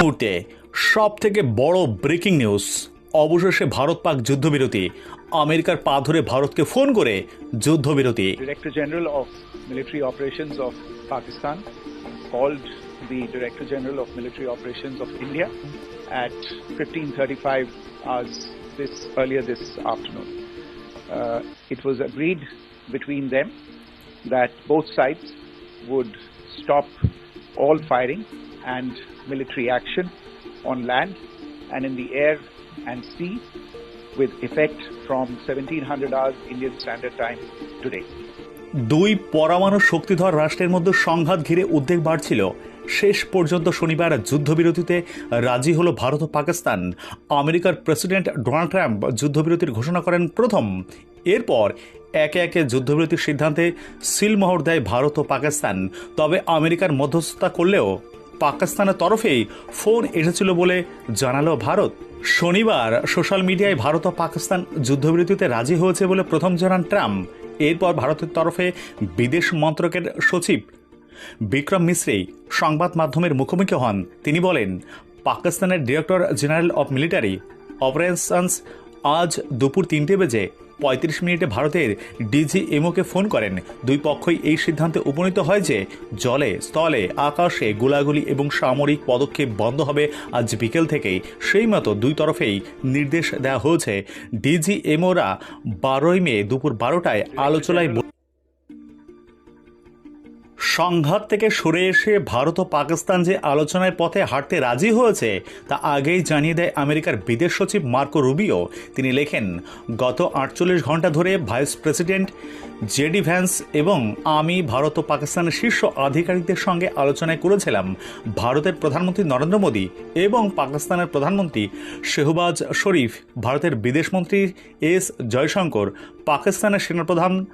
মুহূর্তে সব থেকে বড় ব্রেকিং নিউজ অবশেষে ভারত পাক যুদ্ধবিরতি, আমেরিকার পা ধরে ভারতকে ফোন করে যুদ্ধবিরতি। Director general of military operations of Pakistan called the director general of military operations of India at fifteen thirty five hours this earlier this afternoon it was agreed between them that both sides would stop all firing and military action on land and in the air and sea with effect from 1700 hours Indian Standard Time today. দুই পরমাণু শক্তিধর রাষ্ট্রের মধ্যে সংঘাত ঘিরে উদ্বেগ বাড়ছিল। শেষ পর্যন্ত শনিবার যুদ্ধবিরতিতে রাজি হলো ভারত ও পাকিস্তান। আমেরিকার প্রেসিডেন্ট ডোনাল্ড ট্রাম্প যুদ্ধবিরতির ঘোষণা করেন প্রথম। এরপর একে একে যুদ্ধবিরতির সিদ্ধান্তে সিলমোহর দেয় ভারত ও পাকিস্তান। তবে আমেরিকার মধ্যস্থতা করলেও পাকিস্তানের তরফেই ফোন এসেছিল বলে জানালো ভারত। শনিবার সোশ্যাল মিডিয়ায় ভারত ও পাকিস্তান যুদ্ধবিরতিতে রাজি হয়েছে বলে প্রথম জানান ট্রাম্প। এরপর ভারতের তরফে বিদেশ মন্ত্রকের সচিব বিক্রম মিশ্রে সংবাদ মাধ্যমের মুখোমুখি হন। তিনি বলেন, পাকিস্তানের director general of military operations আজ দুপুর তিনটে বেজে পঁয়ত্রিশ মিনিটে ভারতের ডিজিএমওকে ফোন করেন। দুই পক্ষই এই সিদ্ধান্তে উপনীত হয় যে, জলে, স্থলে, আকাশে গোলাগুলি এবং সামরিক পদক্ষেপ বন্ধ হবে আজ বিকেল থেকেই। সেই মতো দুই তরফেই নির্দেশ দেওয়া হয়েছে। ডিজিএমওরা বারোই মে দুপুর বারোটায় আলোচনায় সংঘাত থেকে সরে এসে ভারত ও পাকিস্তান যে আলোচনার পথে হাঁটতে রাজি হয়েছে, তা আগেই জানিয়ে দেয় আমেরিকার বিদেশ সচিব মার্কো রুবিও। তিনি লেখেন, গত আটচল্লিশ ঘণ্টা ধরে ভাইস প্রেসিডেন্ট জেডি ভ্যান্স এবং আমি ভারত ও পাকিস্তানের শীর্ষ আধিকারিকদের সঙ্গে আলোচনায় করেছিলাম। ভারতের প্রধানমন্ত্রী নরেন্দ্র মোদী এবং পাকিস্তানের প্রধানমন্ত্রী শেহবাজ শরীফ, ভারতের বিদেশমন্ত্রী এস জয়শঙ্কর, পাকিস্তানের সেনাপ্রধান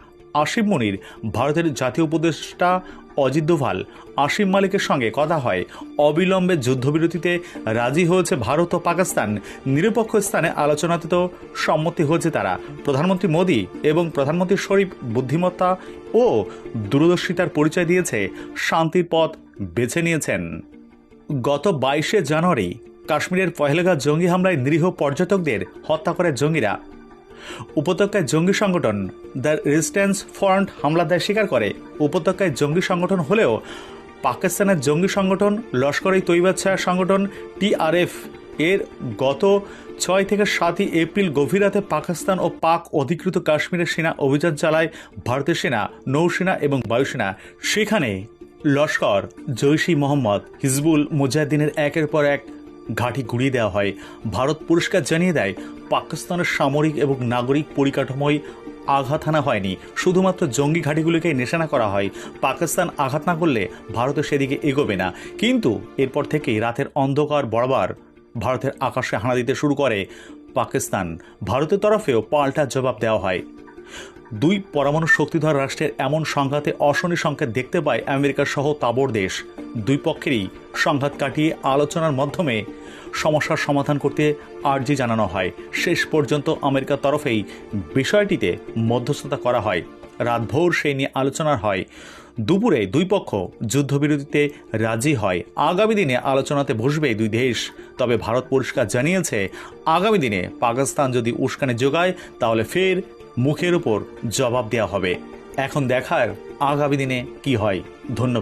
আসিফ মনির, ভারতের জাতীয় উপদেষ্টা অজিত দোভাল। আসিম মালিকের সঙ্গে কথা হয়। অবিলম্বে যুদ্ধবিরতিতে রাজি হয়েছে ভারত ও পাকিস্তান। নিরপেক্ষ স্থানে আলোচনাতে তো সম্মতি হয়েছে তারা। প্রধানমন্ত্রী মোদী এবং প্রধানমন্ত্রী শরীফ বুদ্ধিমত্তা ও দূরদর্শিতার পরিচয় দিয়েছে। শান্তির পথ বেছে নিয়েছেন। গত বাইশে জানুয়ারি কাশ্মীরের পহেলগা জঙ্গি হামলায় নিরীহ পর্যটকদের হত্যা করে জঙ্গিরা। উপত্যকায় জঙ্গি সংগঠন দ্য রেজিস্ট্যান্স ফ্রন্ট হামলা দেয় স্বীকার করে। উপত্যকায় জঙ্গি সংগঠন হলেও পাকিস্তানের জঙ্গি সংগঠন লস্কর ই তৈবা ছায়া সংগঠন টিআরএফ এর গত ছয় থেকে সাতই এপ্রিল গভীর রাতে পাকিস্তান ও পাক অধিকৃত কাশ্মীরের সেনা অভিযান চালায় ভারতের সেনা, নৌসেনা এবং বায়ুসেনা। সেখানে লস্কর জৈশি মোহাম্মদ হিজবুল মুজাহিদিনের একের পর এক ঘাঁটি গুড়িয়ে দেওয়া হয়। ভারত পুরস্কার জানিয়ে দেয়, পাকিস্তানের সামরিক এবং নাগরিক পরিকাঠামোয় আঘাত হানা হয়নি। শুধুমাত্র জঙ্গি ঘাঁটিগুলিকে নিশানা করা হয়। পাকিস্তান আঘাত না করলে ভারত সেদিকে এগোবে না। কিন্তু এরপর থেকেই রাতের অন্ধকার বরাবর ভারতের আকাশে হানা দিতে শুরু করে পাকিস্তান। ভারতের তরফেও পাল্টা জবাব দেওয়া হয়। দুই পরমাণু শক্তিধর রাষ্ট্রের এমন সংঘাতে অশনি সংকেত দেখতে পায় আমেরিকা সহ তাবর দেশ। দুই পক্ষেরই সংঘাত কাটিয়ে আলোচনার মাধ্যমে সমস্যার সমাধান করতে আর্জি জানানো হয়। শেষ পর্যন্ত আমেরিকার তরফেই বিষয়টিতে মধ্যস্থতা করা হয়। রাতভোর সেই নিয়ে আলোচনা হয়। দুপুরে দুই পক্ষ যুদ্ধবিরতিতে রাজি হয়। আগামী দিনে আলোচনাতে বসবে দুই দেশ। তবে ভারত পরিষ্কার জানিয়েছে, আগামী দিনে পাকিস্তান যদি উস্কানি যোগায়, তাহলে ফের মুখের উপর জবাব দেওয়া হবে। এখন দেখার আগামী দিনে কি হয়। ধন্যবাদ।